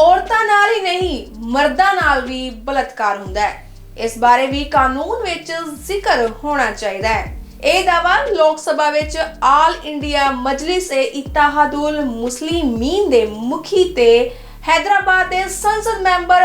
ਔਰਤਾਂ ਨਾਲ ਹੀ ਨਹੀਂ, ਮਰਦਾਂ ਨਾਲ ਵੀ ਬਲਤਕਾਰ ਹੁੰਦਾ ਹੈ। ਇਸ ਬਾਰੇ ਵੀ ਕਾਨੂੰਨ ਵਿੱਚ ਜ਼ਿਕਰ ਹੋਣਾ ਚਾਹੀਦਾ ਹੈ। ਇਹ ਦਾਵਾ ਲੋਕ ਸਭਾ ਵਿੱਚ ਆਲ ਇੰਡੀਆ ਮਜਲਿਸ ਏ ਇਤਿਹਾਦੁਲ ਮੁਸਲਿਮੀਨ ਦੇ ਮੁਖੀ ਤੇ ਹੈਦਰਾਬਾਦ ਦੇ ਸੰਸਦ ਮੈਂਬਰ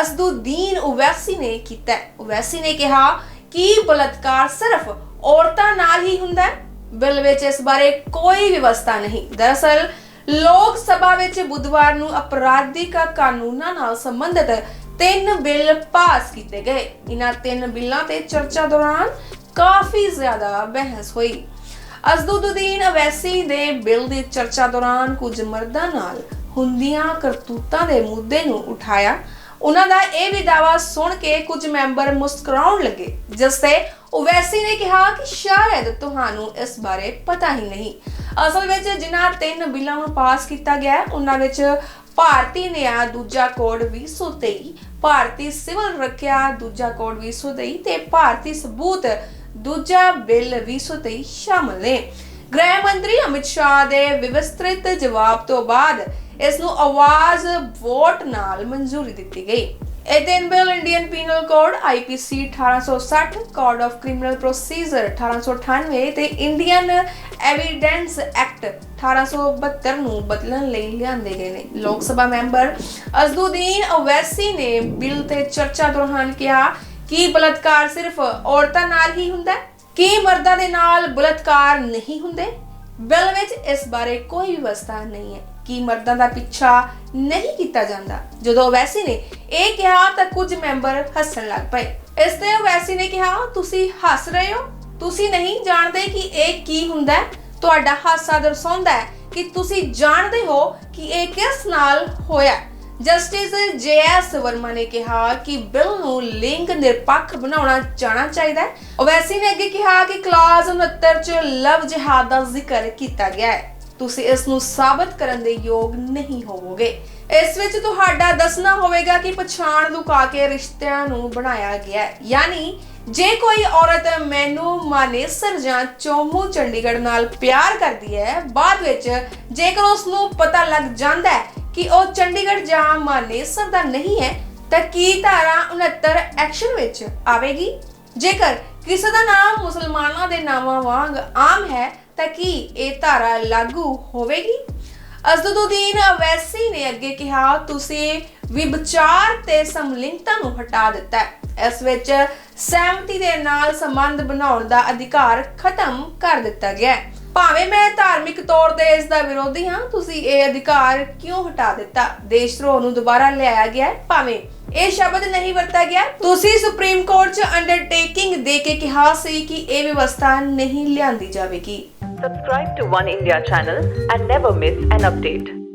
ਅਸਦੁਦੀਨ ਉਵੈਸੀ ਨੇ ਕੀਤਾ ਉਵੈਸੀ ਨੇ ਕਿਹਾ ਕਿ ਬਲਤਕਾਰ ਸਿਰਫ ਔਰਤਾਂ ਨਾਲ ਹੀ ਹੁੰਦਾ ਹੈ। ਬਿੱਲ ਵਿੱਚ ਇਸ ਬਾਰੇ ਕੋਈ ਵਿਵਸਥਾ ਨਹੀਂ। ਦਰਅਸਲ ਲੋਕ ਸਭਾ ਵਿੱਚ ਬੁੱਧਵਾਰ ਨੂੰ ਅਪਰਾਧਿਕ ਕਾਨੂੰਨਾਂ ਨਾਲ ਸੰਬੰਧਿਤ ਤਿੰਨ ਬਿੱਲ ਪਾਸ ਕੀਤੇ ਗਏ। ਇਹਨਾਂ ਤਿੰਨ ਬਿੱਲਾਂ ਤੇ ਚਰਚਾ ਦੌਰਾਨ ਕਾਫੀ ਜ਼ਿਆਦਾ ਬਹਿਸ ਹੋਈ। ਅਜ਼ਦੁਦੀਨ ਅਵੈਸੀ ਦੇ ਬਿੱਲ ਦੀ ਚਰਚਾ ਦੌਰਾਨ ਕੁਝ ਮਰਦਾਂ ਨਾਲ ਹੁੰਦੀਆਂ ਕਰਤੂਤਾਂ ਦੇ ਮੁੱਦੇ ਨੂੰ ਉਠਾਇਆ। ਉਹਨਾਂ ਦਾ ਇਹ ਵੀ ਦਾਵਾ ਸੁਣ ਕੇ ਕੁਝ ਮੈਂਬਰ ਮੁਸਕਰਾਉਣ ਲੱਗੇ, ਜਿਸ ਤੇ ਓਵੈਸੀ ਨੇ ਕਿਹਾ ਕਿ ਸ਼ਾਇਦ ਤੁਹਾਨੂੰ ਇਸ ਬਾਰੇ ਪਤਾ ਹੀ ਨਹੀਂ। ਅਸਲ ਵਿੱਚ ਜਿਨ੍ਹਾਂ ਤਿੰਨ ਬਿੱਲਾਂ ਨੂੰ ਪਾਸ ਕੀਤਾ ਗਿਆ ਉਹਨਾਂ ਵਿੱਚ ਭਾਰਤੀ ਨਿਆਂ, ਦੂਜਾ ਕੋਡ 2023 ਭਾਰਤੀ ਸਿਵਲ ਰੱਖਿਆ, ਦੂਜਾ ਕੋਡ 2023 ਤੇ ਭਾਰਤੀ ਸਬੂਤ, ਦੂਜਾ ਬਿੱਲ 2023 ਸ਼ਾਮਲ ਨੇ। ਗ੍ਰਹਿ ਮੰਤਰੀ ਅਮਿਤ ਸ਼ਾਹ ਦੇ ਵਿਵਸਥਿਤ ਜਵਾਬ ਤੋਂ ਬਾਅਦ ਇਸ ਨੂੰ ਆਵਾਜ਼ ਵੋਟ ਨਾਲ ਮਨਜ਼ੂਰੀ ਦਿੱਤੀ ਗਈ। ਇਹ ਤਿੰਨ penal code IPC 1860 code of criminal procedure 1898 ਤੇ ਇੰਡੀਅਨ ਐਵੀਡੈਂਸ ਐਕਟ 1872 ਨੂੰ ਬਦਲਣ ਲਈ ਲਿਆਂਦੇ ਗਏ ਨੇ। ਲੋਕ ਸਭਾ ਮੈਂਬਰ ਅਜ਼ਦੁਦੀਨ ਅਵੈਸੀ ਨੇ ਬਿੱਲ ਤੇ ਚਰਚਾ ਦੌਰਾਨ ਕਿਹਾ ਕਿ ਬਲਤਕਾਰ ਸਿਰਫ ਔਰਤਾਂ ਨਾਲ ਹੀ ਹੁੰਦਾ ਹੈ? ਕੀ ਮਰਦਾਂ ਦੇ ਨਾਲ ਬਲਤਕਾਰ ਨਹੀਂ ਹੁੰਦੇ? ਬਿੱਲ ਵਿੱਚ ਇਸ ਬਾਰੇ ਕੋਈ ਵਿਵਸਥਾ ਨਹੀਂ ਹੈ ਕਿ ਮਰਦਾਂ ਦਾ ਪਿੱਛਾ ਨਹੀਂ ਕੀਤਾ ਜਾਂਦਾ। ਜਦੋਂ ਵੈਸੀ ਨੇ ਇਹ ਕਿਹਾ ਤਾਂ ਕੁਝ ਮੈਂਬਰ ਹੱਸਣ ਲੱਗ ਪਏ। ਇਸ ਤੇ ਵੈਸੀ ਨੇ ਕਿਹਾ, ਤੁਸੀਂ ਹੱਸ ਰਹੇ ਹੋ? ਤੁਸੀਂ ਨਹੀਂ ਜਾਣਦੇ ਕਿ ਇਹ ਕੀ ਹੁੰਦਾ ਹੈ? ਤੁਹਾਡਾ ਹਾਸਾ ਦਰਸਾਉਂਦਾ ਹੈ ਕਿ ਤੁਸੀਂ ਜਾਣਦੇ ਹੋ ਕਿ ਇਹ ਕਿਸ ਨਾਲ ਹੋਇਆ ਜਸਟਿਸ ਜੇਐਸ ਵਰਮਾ ਨੇ ਕਿਹਾ ਕਿ ਬਿੱਲ ਨੂੰ ਲਿੰਗ ਨਿਰਪੱਖ ਬਣਾਉਣਾ ਜਾਣਾ ਚਾਹੀਦਾ ਹੈ। ਓਵੈਸੀ ਨੇ ਅੱਗੇ ਕਿਹਾ ਕਿ ਕਲਾਜ਼ 69 ਚ ਲਵ ਜਿਹਾਦ ਦਾ ਜ਼ਿਕਰ ਕੀਤਾ ਗਿਆ ਹੈ। ਤੁਸੀਂ ਇਸ ਨੂੰ ਸਾਬਤ ਕਰਨ ਦੇ ਯੋਗ ਨਹੀਂ ਹੋਵੋਗੇ। ਇਸ ਵਿੱਚ ਤੁਹਾਡਾ ਦੱਸਣਾ ਹੋਵੇਗਾ ਕਿ ਪਛਾਣ ਲੁਕਾ ਕੇ ਰਿਸ਼ਤਿਆਂ ਨੂੰ ਬਣਾਇਆ ਗਿਆ ਹੈ। ਯਾਨੀ ਜੇ ਕੋਈ ਔਰਤ ਮੈਨੂੰ ਮਾਨੇਸਰ ਜਾਂ ਚੋਮੂ ਚੰਡੀਗੜ੍ਹ ਨਾਲ ਪਿਆਰ ਕਰਦੀ ਹੈ, ਬਾਅਦ ਵਿੱਚ ਜੇਕਰ ਉਸ ਨੂੰ ਪਤਾ ਲੱਗ ਜਾਂਦਾ ਹੈ ਕਿ ਉਹ ਚੰਡੀਗੜ੍ਹ ਜਾਂ ਮਾਨੇਸਰ ਦਾ ਨਹੀਂ ਹੈ, ਤਾਂ ਕੀ ਧਾਰਾ 69 ਐਕਸ਼ਨ ਵਿੱਚ ਆਵੇਗੀ? ਜੇਕਰ ਕਿਸੇ ਦਾ ਨਾਮ ਮੁਸਲਮਾਨਾਂ ਦੇ ਨਾਮਾਂ ਵਾਂਗ ਆਮ ਹੈ, ਤਾਂ ਕੀ ਇਹ ਧਾਰਾ ਲਾਗੂ ਹੋਵੇਗੀ? ਅਜ਼ਦੁਦੀਨ ਅਵੈਸੀ ਨੇ ਅੱਗੇ ਕਿਹਾ, ਤੁਸੀਂ ਵਿਭਚਾਰ ਤੇ ਸਮਲਿੰਗਤਾ ਨੂੰ ਹਟਾ ਦਿੱਤਾ ਹੈ। ਇਸ ਵਿੱਚ ਸਹਿਮਤੀ ਦੇ ਨਾਲ ਸੰਬੰਧ ਬਣਾਉਣ ਦਾ ਅਧਿਕਾਰ ਖਤਮ ਕਰ ਦਿੱਤਾ ਗਿਆ ਹੈ। ਭਾਵੇਂ ਮੈਂ ਧਾਰਮਿਕ ਇਸ ਦਾ ਵਿਰੋਧੀ ਹਾਂ। ਤੁਸੀਂ ਇਹ ਅਧਿਕਾਰ ਕਿਉਂ ਹਟਾ ਦਿੱਤਾ? ਦੇਸ਼ਧਰੋਹ ਨੂੰ ਦੁਬਾਰਾ ਲਿਆਇਆ ਗਿਆ ਹੈ। ਭਾਵੇਂ ਇਹ ਸ਼ਬਦ ਨਹੀਂ ਵਰਤਿਆ ਗਿਆ, ਤੁਸੀਂ ਸੁਪਰੀਮ ਕੋਰਟ 'ਚ ਅੰਡਰਟੇਕਿੰਗ ਦੇ ਕੇ ਕਿਹਾ ਸੀ ਕਿ ਇਹ ਵਿਵਸਥਾ ਨਹੀਂ ਲਿਆਂਦੀ ਜਾਵੇਗੀ। Subscribe to One India channel and never miss an update.